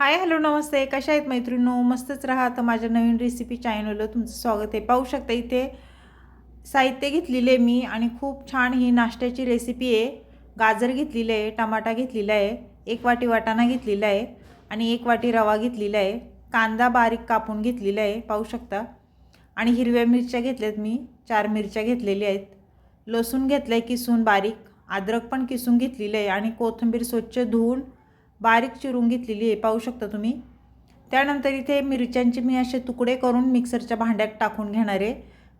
Hi hello नमस्ते. कशा आहेत मैत्रिणो? मस्तच राहा. तर माझ्या नवीन रेसिपी चॅनलवर तुमचं स्वागत आहे. पाहू शकता इथे साहित्य घेतलेले आहे मी आणि खूप छान ही नाश्त्याची रेसिपी आहे. गाजर घेतलेलं आहे टमाटा घेतलेला आहे एक वाटी वाटाणा घेतलेला आहे आणि एक वाटी रवा घेतलेला आहे. कांदा बारीक कापून घेतलेला आहे पाहू शकता. आणि हिरव्या मिरच्या घेतल्यात मी चार मिरच्या घेतलेल्या आहेत. लसूण घेतलं आहे किसून बारीक अद्रक पण किसून घेतलेलं आहे आणि कोथिंबीर स्वच्छ धुवून बारीक चिरून घेतलेली आहे पाहू शकता तुम्ही. त्यानंतर इथे मिरच्यांचे मी असे तुकडे करून मिक्सरच्या भांड्यात टाकून घेणार आहे.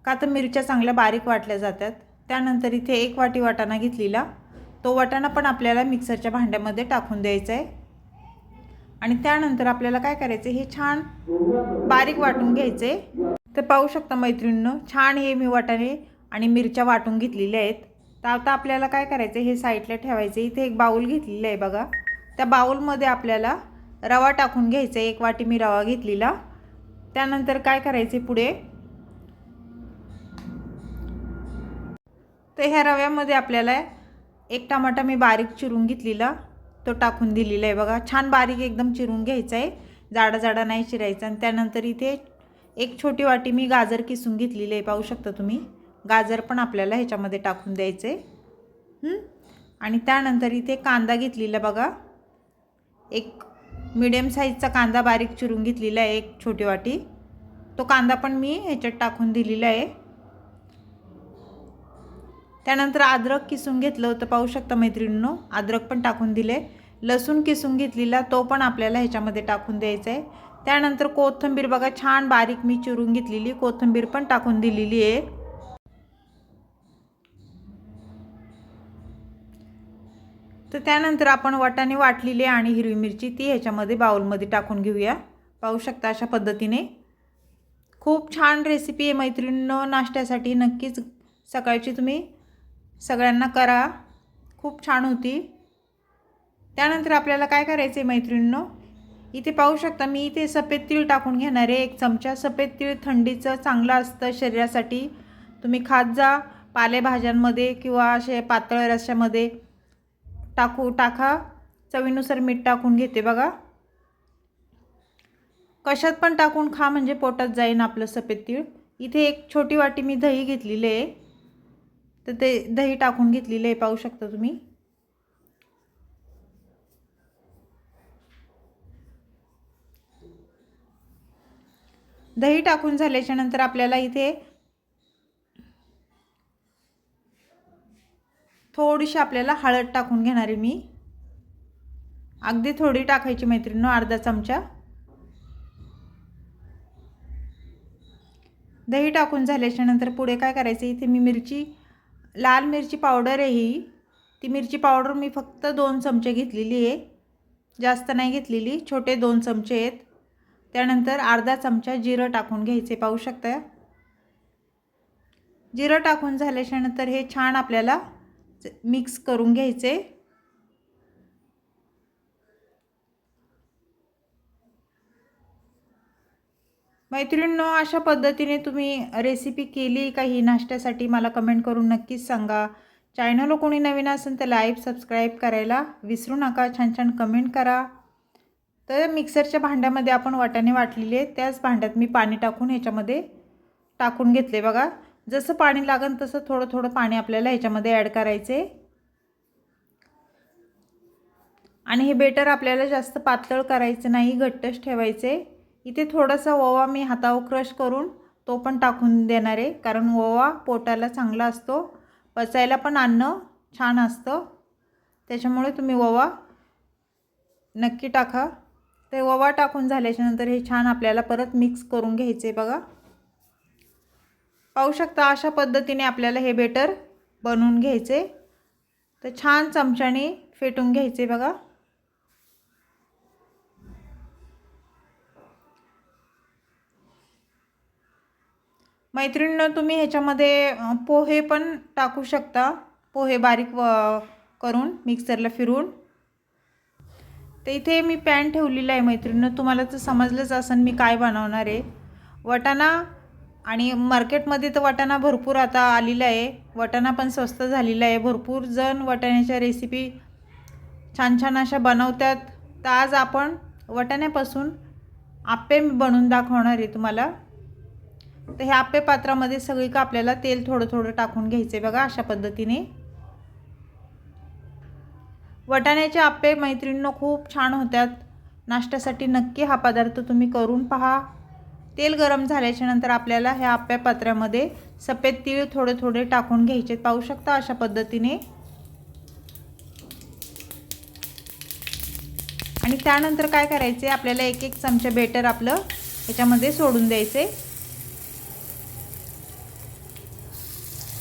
का तर मिरच्या चांगल्या बारीक वाटल्या जातात. त्यानंतर इथे एक वाटी वाटाणा घेतलेला. तो वाटाणा पण आपल्याला मिक्सरच्या भांड्यामध्ये टाकून द्यायचा आहे. आणि त्यानंतर आपल्याला काय करायचं हे छान बारीक वाटून घ्यायचे तर पाहू शकता मैत्रिणीनं छान हे मी वाटाणे आणि मिरच्या वाटून घेतलेल्या आहेत. तर आता आपल्याला काय करायचं हे साईडला ठेवायचं इथे एक बाऊल घेतलेलं आहे बघा. त्या बाऊलमध्ये आपल्याला रवा टाकून घ्यायचा एक वाटी मी रवा घेतलेला. त्यानंतर काय करायचे पुढे? तर ह्या रव्यामध्ये आपल्याला एक टमाटा मी बारीक चिरून घेतलेला. तो टाकून दिलेला आहे बघा. छान बारीक एकदम चिरून घ्यायचा आहे. जाडा जाडा नाही चिरायचा. आणि त्यानंतर इथे एक छोटी वाटी मी गाजर किसून घेतलेली आहे. पाहू शकता तुम्ही? गाजर पण आपल्याला ह्याच्यामध्ये टाकून द्यायचे आणि त्यानंतर इथे कांदा घेतलेला बघा. एक मिडियम साईजचा कांदा बारीक चिरून घेतलेला आहे एक छोटी वाटी. तो कांदा पण मी ह्याच्यात टाकून दिलेला आहे. त्यानंतर अद्रक किसून घेतलं होतं पाहू शकता मैत्रिणींनो अद्रक पण टाकून दिले. लसूण किसून घेतलेला तो पण आपल्याला ह्याच्यामध्ये टाकून द्यायचा आहे. त्यानंतर कोथिंबीर बघा छान बारीक मी चिरून घेतलेली कोथिंबीर पण टाकून दिलेली आहे. तर त्यानंतर आपण वाटाणे वाटलेली आणि हिरवी मिरची ती ह्याच्यामध्ये बाउलमध्ये टाकून घेऊया. पाहू शकता अशा पद्धतीने. खूप छान रेसिपी आहे मैत्रिणीनं. नाश्त्यासाठी नक्कीच सकाळची तुम्ही सगळ्यांना करा. खूप छान होती. त्यानंतर आपल्याला काय करायचं आहे मैत्रिणींनो? इथे पाहू शकता मी इथे सफेद तीळ टाकून घेणार आहे. एक चमचा सफेद तीळ थंडीचं चांगलं असतं शरीरासाठी. तुम्ही खात जा पालेभाज्यांमध्ये किंवा असे पातळ रश्यामध्ये टाकू टाका. चवीनुसार मीठ टाकून घेते बघा. कशात पण टाकून खा म्हणजे पोटात जाईन आपलं सफेद तीळ. इथे एक छोटी वाटी मी दही घेतलेली आहे. तर ते दही टाकून घेतलेलं आहे पाहू शकता तुम्ही. दही टाकून झाल्याच्यानंतर आपल्याला इथे थोडीशी आपल्याला हळद टाकून घेणार आहे मी. अगदी थोडी टाकायची मैत्रिणीनं अर्धा चमचा. दही टाकून झाल्याच्यानंतर पुढे काय करायचं इथे मी मिरची लाल मिरची पावडर आहे ही. ती मिरची पावडर मी फक्त दोन चमचे घेतलेली आहे. जास्त नाही घेतलेली छोटे दोन चमचे आहेत. त्यानंतर अर्धा चमचा जिरं टाकून घ्यायचे पाहू शकता. जिरं टाकून झाल्याच्यानंतर हे छान आपल्याला मिक्स करून घ्यायचे. मैत्रिणींनो अशा पद्धतीने तुम्ही रेसिपी केली का ही नाश्त्यासाठी मला कमेंट करून नक्कीच सांगा. चॅनल कोणी नवीन असेल तर लाईव सबस्क्राईब करायला विसरू नका. छान छान कमेंट करा. तर मिक्सरच्या भांड्यामध्ये आपण वाटाणे वाटलेले त्याच भांड्यात मी पाणी टाकून ह्याच्यामध्ये टाकून घेतले बघा. जसं पाणी लागेल तसं थोडं थोडं पाणी आपल्याला ह्याच्यामध्ये ॲड करायचे. आणि हे बेटर आपल्याला जास्त पातळ करायचं नाही घट्टच ठेवायचे. इथे थोडासा ओवा मी हातावर क्रश करून तो पण टाकून देणार आहे कारण ओवा पोटाला चांगला असतो. पचायला पण अन्न छान असतं. त्याच्यामुळे तुम्ही ओवा नक्की टाका. ते ओवा टाकून झाल्याच्यानंतर हे छान आपल्याला परत मिक्स करून घ्यायचे बघा. पाहू शकता अशा पद्धतीने आपल्याला हे बेटर बनवून घ्यायचे. तर छान चमच्याने फेटून घ्यायचे बघा. मैत्रिणीनं तुम्ही ह्याच्यामध्ये पोहे पण टाकू शकता. पोहे बारीक व करून मिक्सरला फिरून तर इथे मी पॅन ठेवलेलं आहे मैत्रिणीनं. तुम्हाला तर समजलंच असेल मी काय बनवणार आहे. वटाणा आणि मार्केटमध्ये तर वाटाणा भरपूर आता आलेला आहे. वाटाणा पण स्वस्त झालेला आहे. भरपूर जण वाटाण्याच्या रेसिपी छान छान अशा बनवतात. तर आज आपण वटाण्यापासून आप्पे बनवून दाखवणार आहे तुम्हाला. तर हे आप्पे पात्रामध्ये सगळी का आपल्याला तेल थोडं थोडं टाकून घ्यायचं आहे बघा अशा पद्धतीने. वटाण्याचे आप्पे मैत्रिणींनो खूप छान होतात. नाश्त्यासाठी नक्की हा पदार्थ तुम्ही करून पहा. तेल गरम झाल्याच्यानंतर आपल्याला ह्या आप्या पात्रामध्ये सफेद तीळ थोडे थोडे टाकून घ्यायचे. पाहू शकता अशा पद्धतीने. आणि त्यानंतर काय करायचे? आपल्याला एक एक चमचा बेटर आपलं याच्यामध्ये सोडून द्यायचे.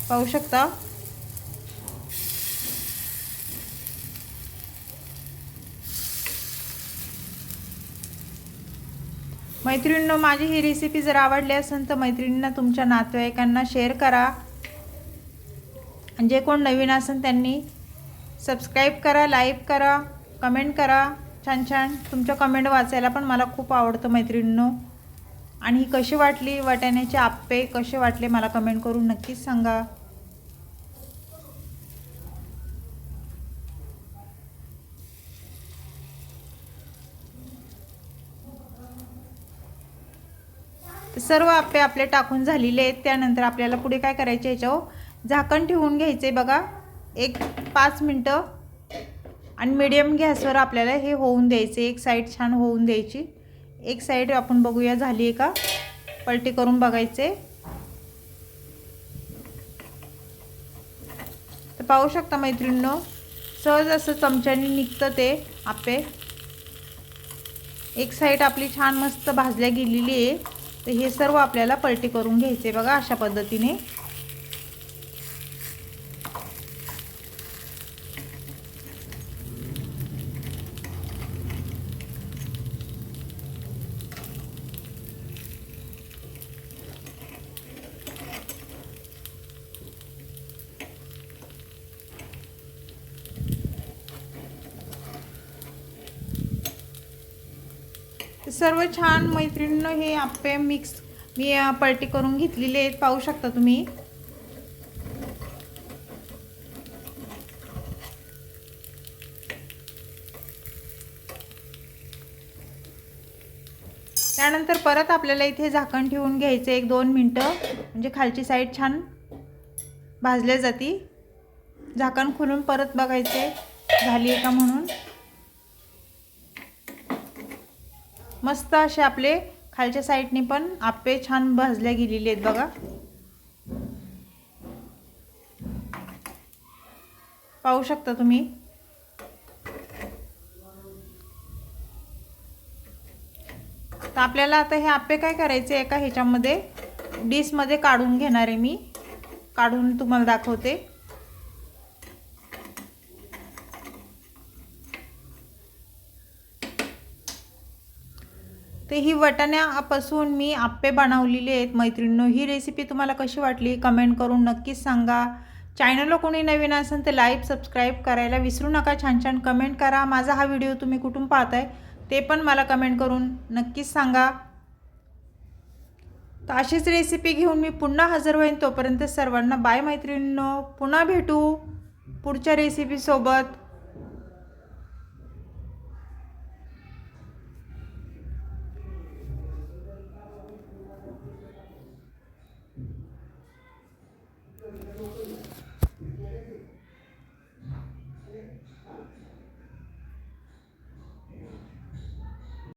पाहू शकता? मैत्रिणींनो माझी ही रेसिपी जर आवडली असेल तर मैत्रिणींना तुमच्या नातेवाईकांना शेअर करा. जे कोण नवीन असेल त्यांनी सबस्क्राईब करा लाईक करा कमेंट करा. छान छान. तुमच्या कमेंट वाचायला पण मला खूप आवडतं मैत्रिणींनो. आणि ही कशी वाटली? वाटाण्याचे आप्पे कसे वाटले? मला कमेंट करून नक्कीच सांगा. सर्व आप्पे आपले टाकून झालेले आहेत. त्यानंतर आपल्याला पुढे काय करायचे याच्यावर? झाकण ठेवून घ्यायचे बघा. एक पाच मिनटं. आणि मिडियम गॅसवर आपल्याला हे होऊन द्यायचे. एक साईड छान होऊन द्यायची. एक साईड आपण बघूया झाली आहे का? पलटी करून बघायचे. तर पाहू शकता मैत्रिणींनो सहज असं चमच्याने निघतं ते आप्पे एक साईड आपली छान मस्त भाजल्या गेलेली आहे. तर हे सर्व आपल्याला पलटी करून घ्यायचे बघा अशा पद्धतीने. सर्व छान मैत्रिणींनो हे आप्पे मिक्स मी पलटी करून घेतलेले आहेत. पाहू शकता तुम्ही. त्यानंतर परत आपल्याला इथे झाकण ठेवून घ्यायचं एक दोन मिनटं. म्हणजे खालची साईड छान भाजल्या जाती. झाकण खोलून परत बघायचे झाली आहे का म्हणून? मस्त असे आपले खालच्या साईडने पण आप्पे छान भाजल्या गेलेले आहेत बघा. पाहू शकता तुम्ही? तर आपल्याला आता हे आप्पे काय करायचे एका ह्याच्यामध्ये? डिशमध्ये काढून घेणार आहे मी. काढून तुम्हाला दाखवते. तर ही वटाण्यापासून मी आप्पे बनवलेले आहेत. मैत्रिणींनो ही रेसिपी तुम्हाला कशी वाटली? कमेंट करून नक्कीच सांगा. चॅनलला कोणी नवीन असेल तर लाईक सबस्क्राईब करायला विसरू नका. छान छान कमेंट करा. माझा हा व्हिडिओ तुम्ही कुठून पाहताय ते पण मला कमेंट करून नक्कीच सांगा. तर अशीच रेसिपी घेऊन मी पुन्हा हजर होईन. तोपर्यंत सर्वांना बाय मैत्रिणींनो. पुन्हा भेटू पुढच्या रेसिपीसोबत